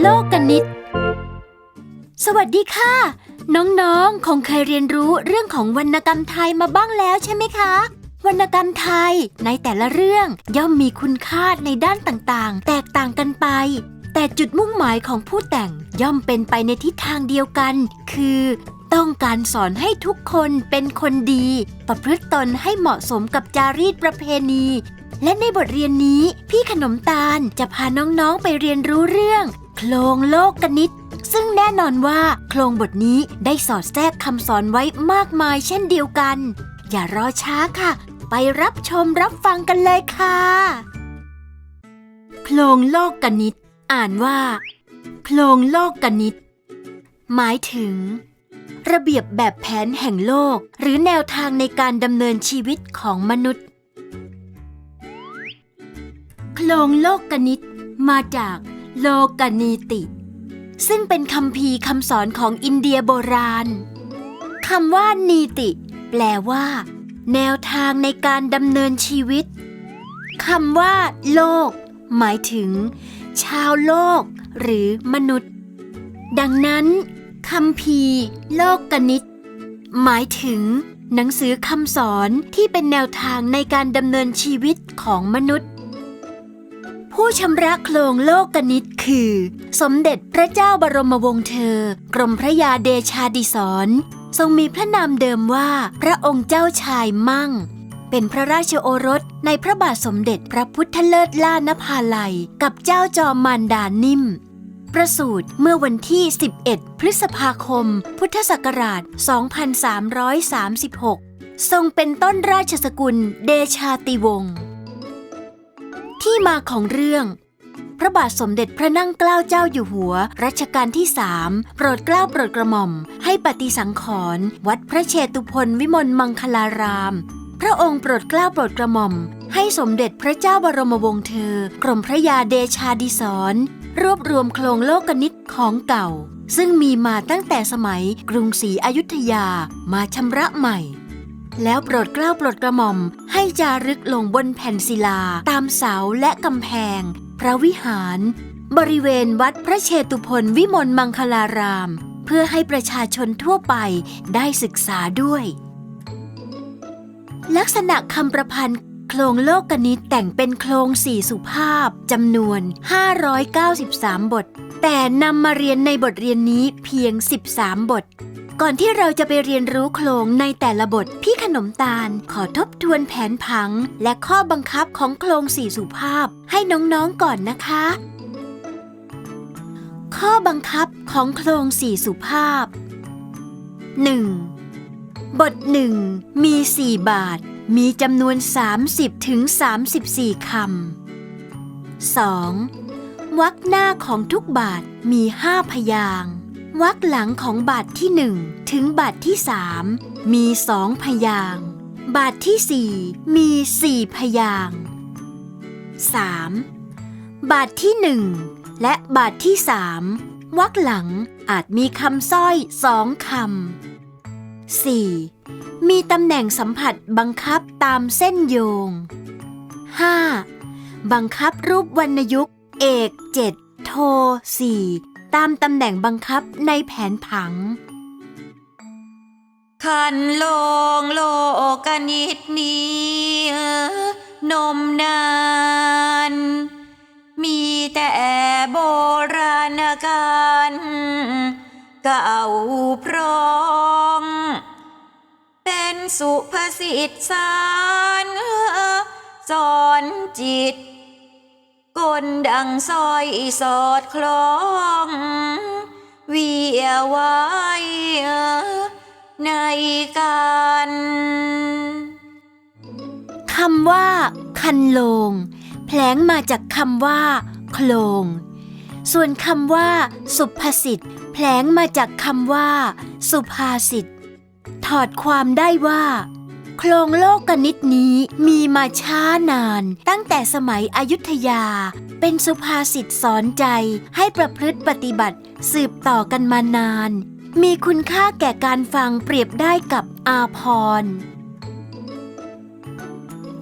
โลกกนิต สวัสดีค่ะ น้องๆ คงเคยเรียนรู้เรื่องของวรรณกรรมไทยมาบ้างแล้วใช่ไหมคะ วรรณกรรมไทยในแต่ละเรื่องย่อมมีคุณค่าในด้านต่างๆ แตกต่างกันไป แต่จุดมุ่งหมายของผู้แต่งย่อมเป็นไปในทิศทางเดียวกัน คือ ต้องการสอนให้ทุกคนเป็นคนดี ประพฤติตนให้เหมาะสมกับจารีตประเพณี และในบทเรียนนี้พี่ขนมตาลจะพาน้องๆไปเรียนรู้เรื่อง โครงโลกกนิตซึ่งแน่นอนว่าโครงบทนี้ได้สอดแทรกคำสอนไว้มากมายเช่นเดียวกัน อย่ารอช้าค่ะ ไปรับชมรับฟังกันเลยค่ะ โครงโลกกนิต อ่านว่า โครงโลกกนิต หมายถึง ระเบียบแบบแผนแห่งโลก หรือแนวทางในการดำเนินชีวิตของมนุษย์ โครงโลกกนิตมาจากโลกนีติ ซึ่งเป็นคำพีคำสอนของอินเดียโบราณคำว่านีติ แปลว่า แนวทางในการดำเนินชีวิตคำว่า โลก หมายถึง ชาวโลก หรือมนุษย์ ดังนั้นคำพีโลกกนิต หมายถึง หนังสือคำสอนที่เป็นแนวทางในการดำเนินชีวิตของมนุษย์ ผู้ชำระโครงโลกกนิตคือ สมเด็จพระเจ้าบรมวงศ์เธอ กรมพระยาเดชาดิศรทรงมีพระนามเดิมว่า พระองค์เจ้าชายมั่ง เป็นพระราชโอรสในพระบาทสมเด็จพระพุทธเลิศล่านภาลัย กับเจ้าจอมมารดานิ่ม ประสูติเมื่อวันที่ 11 พฤษภาคม พุทธศักราช 2336 ทรงเป็นต้นราชสกุลเดชาติวงศ์ ที่มาของเรื่อง พระบาทสมเด็จพระนั่งเกล้าเจ้าอยู่หัว รัชกาลที่สามโปรดเกล้าโปรดกระหม่อม ให้ปฏิสังขรณ์วัดพระเชตุพนวิมลมังคลาราม พระองค์โปรดเกล้าโปรดกระหม่อม ให้สมเด็จพระเจ้าบรมวงศ์เธอกรมพระยาเดชาดิศรรวบรวมโครงโลกนิตของเก่า ซึ่งมีมาตั้งแต่สมัยกรุงศรีอยุธยามาชำระใหม่ แล้วโปรดเกล้าโปรดกระหม่อมให้จารึกลงบนแผ่นศิลา ตามเสาและกำแพง พระวิหาร บริเวณวัดพระเชตุพนวิมลมังคลาราม เพื่อให้ประชาชนทั่วไปได้ศึกษาด้วย ลักษณะคำประพันธ์โครงโลกกนิตแต่งเป็นโครงสี่สุภาพจำนวน 593 บท แต่นำมาเรียนในบทเรียนนี้เพียง 13 บท ก่อนที่เราจะไปเรียนรู้โครงในแต่ละบท พี่ขนมตาลขอทบทวนแผนผัง และข้อบังคับของโครงสี่สุภาพให้น้องๆก่อนนะคะ ข้อบังคับของโครงสี่สุภาพ 1. บทหนึ่งมี 4 บาท มีจำนวน 30ถึง34 คำ 2. วรรคหน้าของทุกบาทมี5พยาง วรรคหลังของบาทที่1ถึงบาทที่3มี2พยางบาทที่4มี4พยางค์ 3. บาทที่1และบาทที่3วรรคหลังอาจมีคำสร้อยสองคำ 4. มีตำแหน่งสัมผัสบังคับตามเส้นโยง 5. บังคับรูปวรรณยุกต์เอก 7 โท 4 ตามตำแหน่งบังคับในแผนผัง ขันโลงโลกนิดนี้นมนาน มีแต่โบราณการเก่าพร้องเป็นสุภาษิตสารสอนจิต กลดังซอยสอดคล้องเวียไว้ในการคำว่า คันโลง แผลงมาจากคำว่า โคลง ส่วนคำว่า สุภาษิตแผลงมาจากคำว่า สุภาษิตถอดความได้ว่า โครงโลกกนิตนี้มีมาช้านาน ตั้งแต่สมัยอยุธยา เป็นสุภาษิตสอนใจให้ประพฤติปฏิบัติสืบต่อกันมานาน มีคุณค่าแก่การฟังเปรียบได้กับอาพร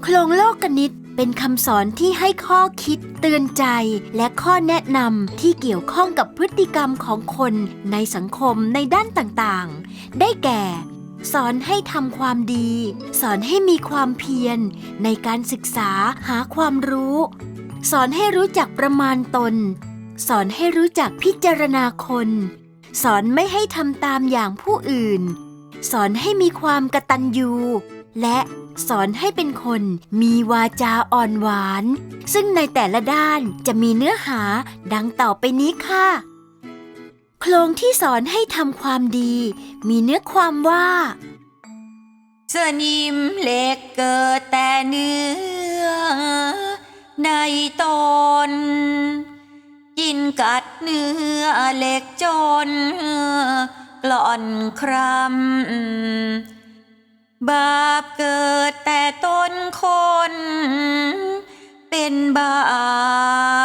โครงโลกนิตเป็นคำสอนที่ให้ข้อคิดเตือนใจและข้อแนะนำที่เกี่ยวข้องกับพฤติกรรมของคนในสังคมในด้านต่างๆ ได้แก่ สอนให้ทำความดี สอนให้มีความเพียร ในการศึกษาหาความรู้ สอนให้รู้จักประมาณตน สอนให้รู้จักพิจารณาคน สอนไม่ให้ทำตามอย่างผู้อื่น สอนให้มีความกตัญญูและสอนให้เป็นคนมีวาจาอ่อนหวาน ซึ่งในแต่ละด้านจะมีเนื้อหาดังต่อไปนี้ค่ะ โครงที่สอนให้ทำความดี มีเนื้อความว่า สนิมเหล็กเกิดแต่เนื้อ ในตน กินกัดเนื้อเหล็กจนกล่อนครำบาปเกิดแต่ต้นคน เป็นบา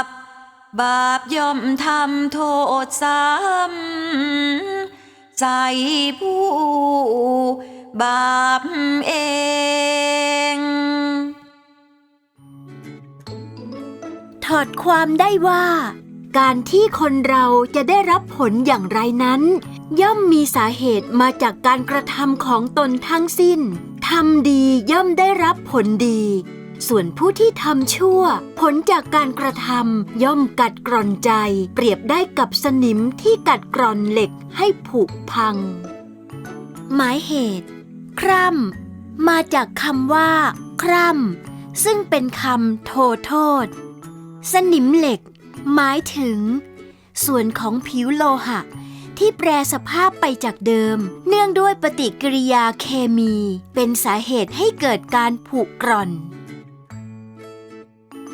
ป บาปย่อมทำโทษซ้ำใจผู้บาปเองถอดความได้ว่า การที่คนเราจะได้รับผลอย่างไรนั้น ย่อมมีสาเหตุมาจากการกระทำของตนทั้งสิ้นทำดีย่อมได้รับผลดี ส่วนผู้ที่ทำชั่ว ผลจากการกระทำย่อมกัดกร่อนใจ เปรียบได้กับสนิมที่กัดกร่อนเหล็กให้ผุพัง หมายเหตุ คร่ำมาจากคำว่า คร่ำซึ่งเป็นคำโทโทษ สนิมเหล็ก หมายถึง ส่วนของผิวโลหะที่แปรสภาพไปจากเดิม เนื่องด้วยปฏิกิริยาเคมี เป็นสาเหตุให้เกิดการผุกร่อน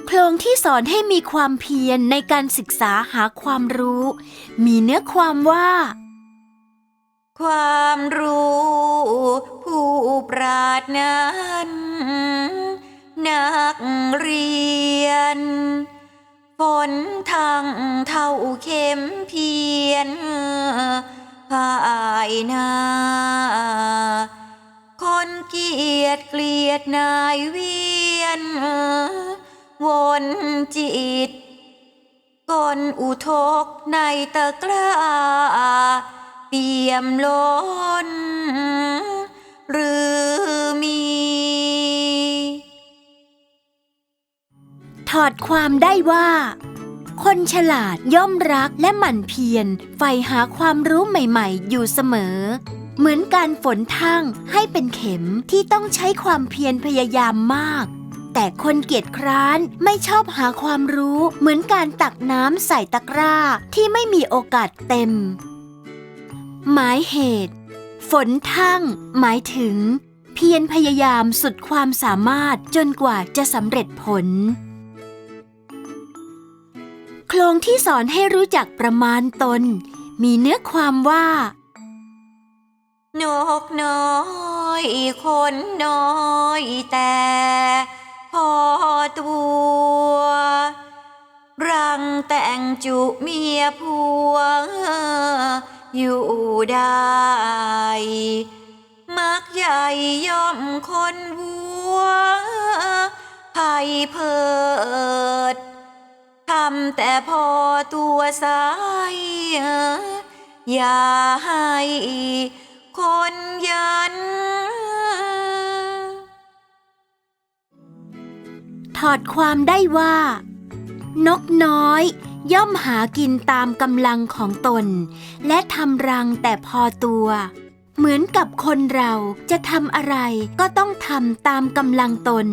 โครงที่สอนให้มีความเพียรในการศึกษาหาความรู้ มีเนื้อความว่า ความรู้ ผู้ปราดนั้น นักเรียนฝนทางเท่าเข็มเพียนภายนาคนเกียดเกลียดนายเวียน วนจิตก้นอุทกในตะกร้าเปี่ยมล้น หรือมี ถอดความได้ว่า คนฉลาดย่อมรักและหมั่นเพียรใฝ่หาความรู้ใหม่ๆ อยู่เสมอ เหมือนการฝนทั่งให้เป็นเข็มที่ต้องใช้ความเพียรพยายามมาก แต่คนเกียจคร้านไม่ชอบหาความรู้เหมือนการตักน้ำใส่ตะกร้าที่ไม่มีโอกาสเต็ม หมายเหตุ ฝนทั่งหมายถึง เพียรพยายามสุดความสามารถจนกว่าจะสำเร็จผล โครงที่สอนให้รู้จักประมาณตน มีเนื้อความว่านกน้อย คนน้อยแต่ จุเมียผัวอยู่ได้ มักใหญ่ย่อมคนวัวภัยเพิดทำแต่พอตัวสายอย่าให้คนยัน ถอดความได้ว่า นกน้อย ย่อมหากินตามกำลังของตน และทำรังแต่พอตัว เหมือนกับคนเราจะทำอะไรก็ต้องทำตามกำลังตน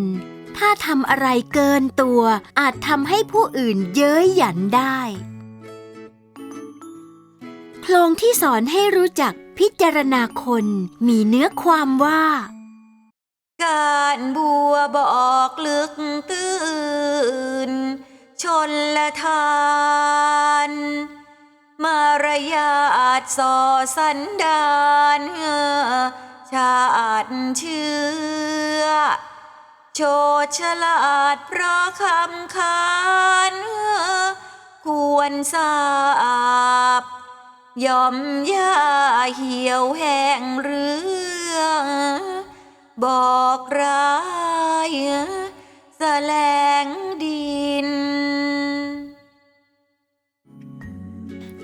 ถ้าทำอะไรเกินตัว อาจทำให้ผู้อื่นเย้ยหยันได้โครงที่สอนให้รู้จักพิจารณาคนมีเนื้อความว่า การบัวบอกลึกตื่น ชนละทาน มารยาทสอสันดานชาติเชื่อ โชดฉลาดเพราะคำคานควรทราบยอมย่าเหี่ยวแห้งเรื่อง บอกร้ายแสลง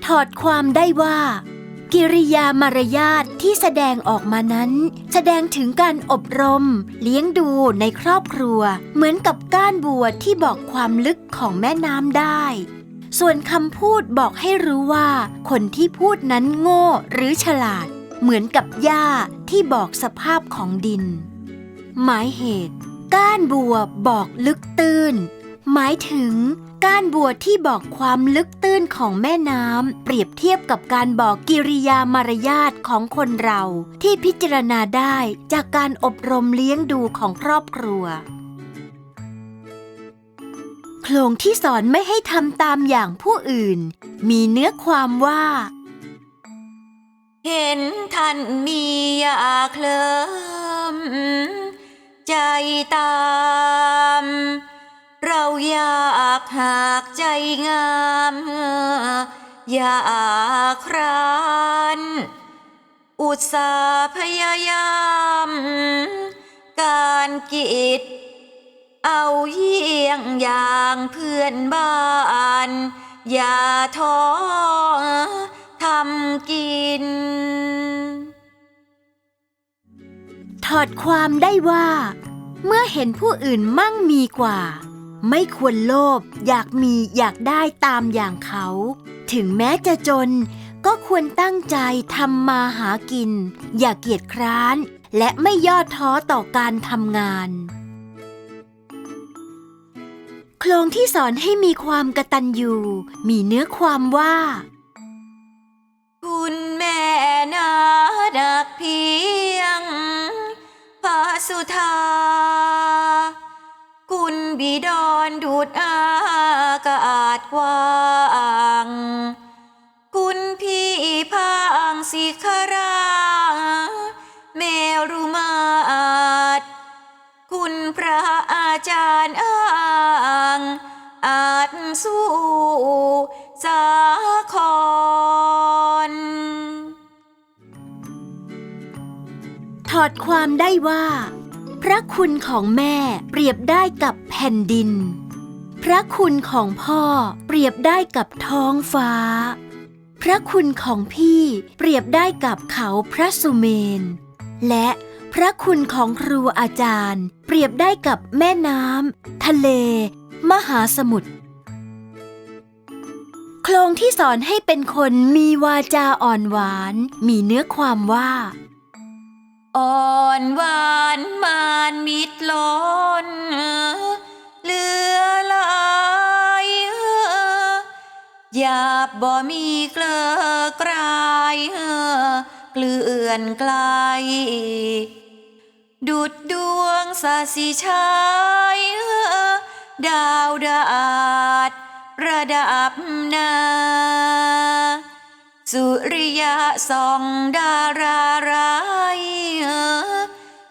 ถอดความได้ว่า กิริยามารยาทที่แสดงออกมานั้น แสดงถึงการอบรม เลี้ยงดูในครอบครัว เหมือนกับก้านบัวที่บอกความลึกของแม่น้ำได้ ส่วนคำพูดบอกให้รู้ว่า คนที่พูดนั้นโง่หรือฉลาด เหมือนกับหญ้าที่บอกสภาพของดิน หมายเหตุ ก้านบัวบอกลึกตื้น หมายถึง ก้านบัวที่บอกความลึกตื้นของแม่น้ำ เปรียบเทียบกับการบอกกิริยามารยาทของคนเรา ที่พิจารณาได้จากการอบรมเลี้ยงดูของครอบครัวโครงที่สอนไม่ให้ทำตามอย่างผู้อื่น มีเนื้อความว่า เห็นท่านมีอยาเคลิมใจตาม เราอยากหากใจงาม อยากครานอุตสาห์พยายาม การกิจ เอาเยี่ยงอย่างเพื่อนบ้าน อย่าท้อทำกิน ถอดความได้ว่า เมื่อเห็นผู้อื่นมั่งมีกว่า ไม่ควรโลภอยากมีอยากได้ตามอย่างเขา ถึงแม้จะจนก็ควรตั้งใจทำมาหากิน อย่าเกียจคร้าน และไม่ย่อท้อต่อการทำงาน โครงที่สอนให้มีความกระตัญญูมีเนื้อความว่า คุณแม่นาดักเพียงพระสุธา คุณบิดอนดูดอากาศกว้างคุณพี่พางสิคราเมรุมาตรคุณพระอาจารย์อ้างอาจสู้สาครถอดความได้ว่า ระคุณของแม่เปรียบได้กับแผ่นดิน พระคุณของพ่อเปรียบได้กับท้องฟ้า พระคุณของพี่เปรียบได้กับเขาพระสุเมน และพระคุณของครูอาจารย์ เปรียบได้กับแม่น้ำทะเล มหาสมุทรโครงที่สอนให้เป็นคนมีวาจาอ่อนหวาน มีเนื้อความว่า อ่อนหวานมานมิดล้นเหลือหลายหยาบบ่มีเกลอกลายเกลื่อนไกล ดุดดวงสาสีชายดาวดาดระดับนา สุริยะส่องดาราไราย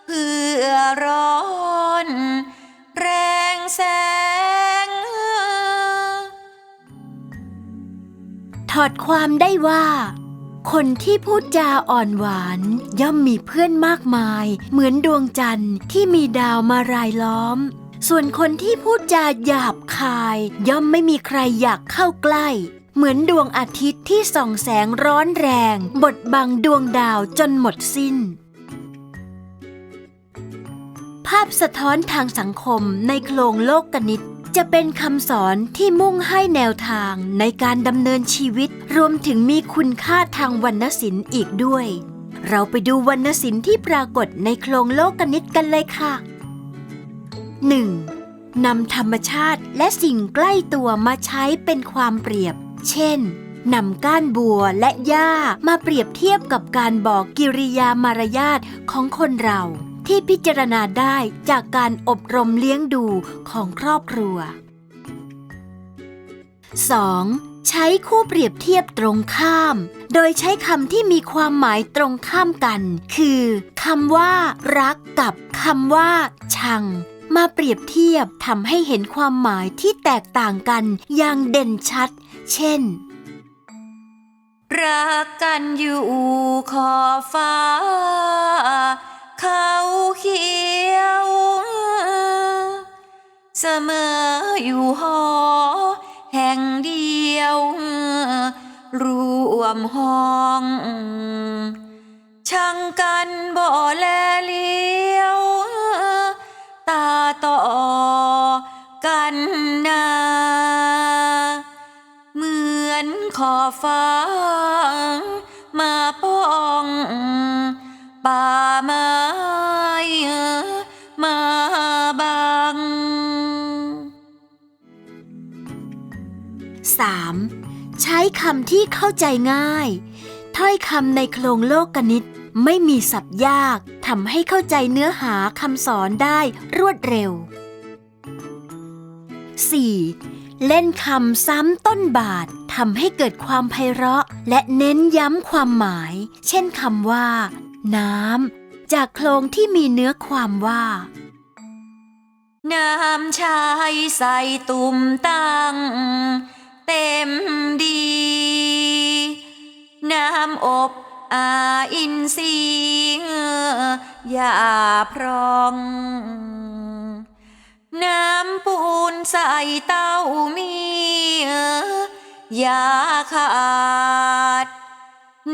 เพื่อร้อน แรงแสง ถอดความได้ว่า คนที่พูดจาอ่อนหวานย่อมมีเพื่อนมากมาย เหมือนดวงจันทร์ที่มีดาวมารายล้อม ส่วนคนที่พูดจาหยาบคาย ย่อมไม่มีใครอยากเข้าใกล้ เหมือนดวงอาทิตย์ที่ส่องแสงร้อนแรง บดบังดวงดาวจนหมดสิ้น ภาพสะท้อนทางสังคมในโครงโลกกนิตจะเป็นคำสอนที่มุ่งให้แนวทางในการดำเนินชีวิต รวมถึงมีคุณค่าทางวรรณศิลป์อีกด้วย เราไปดูวรรณศิลป์ที่ปรากฏในโครงโลกกนิตกันเลยค่ะ 1. นำธรรมชาติและสิ่งใกล้ตัวมาใช้เป็นความเปรียบ เช่นนำก้านบัวและหญ้ามาเปรียบเทียบกับการบอกกิริยามารยาทของคนเราที่พิจารณาได้จากการอบรมเลี้ยงดูของครอบครัว 2. ใช้คู่เปรียบเทียบตรงข้าม โดยใช้คำที่มีความหมายตรงข้ามกัน คือคำว่า รักกับคำว่า ชัง มาเปรียบเทียบทำให้เห็นความหมายที่แตกต่างกันอย่างเด่นชัด เช่น รักกันอยู่ขอฟ้า เขาเขียว เสมออยู่หอ แห่งเดียว รวมห้อง ช่างกันบ่แลเลี ฟ้า มาป้องป่าไม้มาบัง 3. ใช้คำที่เข้าใจง่าย ถ้อยคำในโครงโลกกนิตไม่มีศัพท์ยากทำให้เข้าใจเนื้อหาคำสอนได้รวดเร็ว 4. เล่นคำซ้ำต้นบาททำให้เกิดความไพเราะ และเน้นย้ำความหมาย เช่นคำว่า น้ำจากโครงที่มีเนื้อความว่า น้ำชายใส่ตุ่มตั้ง เต็มดี น้ำอบอาอินซีอย่าพรอง น้ำปูนใส่เต้ามีอย่าขาด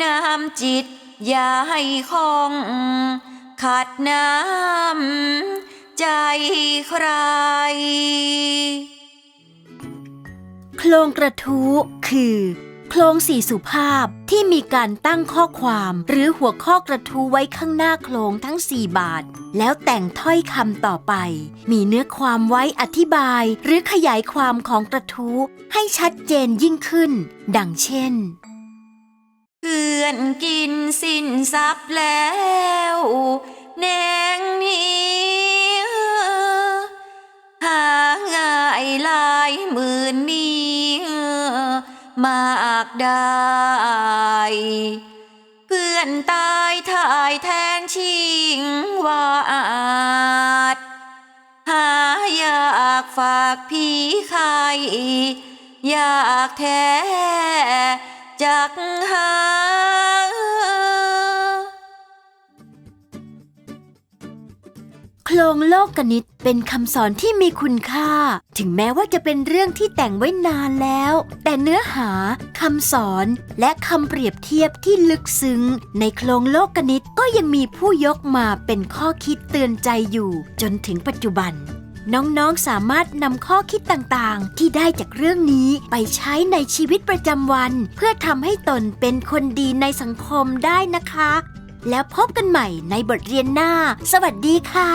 น้ำจิตอย่าให้คอง ขาดน้ำใจใคร โครงกระทู้คือ โครงสี่สุภาพที่มีการตั้งข้อความหรือหัวข้อกระทู้ไว้ข้างหน้าโครงทั้ง4บาท แล้วแต่งถ้อยคำต่อไป มีเนื้อความไว้อธิบาย หรือขยายความของกระทู้ให้ชัดเจนยิ่งขึ้น ดังเช่น เพื่อนกินสินทรัพย์แล้ว ได้ เพื่อนตายถ่ายแทนชิงวาดหาอยากฝากผีใครอยากแท้จักหา งโลกกนิตเป็นคำสอนที่มีคุณค่า ถึงแม้ว่าจะเป็นเรื่องที่แต่งไว้นานแล้ว แต่เนื้อหาคำสอนและคำเปรียบเทียบที่ลึกซึ้ง ในโครงโลกกนิตก็ยังมีผู้ยกมาเป็นข้อคิดเตือนใจอยู่ จนถึงปัจจุบัน น้องๆสามารถนำข้อคิดต่างๆ ที่ได้จากเรื่องนี้ไปใช้ในชีวิตประจำวัน เพื่อทำให้ตนเป็นคนดีในสังคมได้นะคะ แล้วพบกันใหม่ในบทเรียนหน้า สวัสดีค่ะ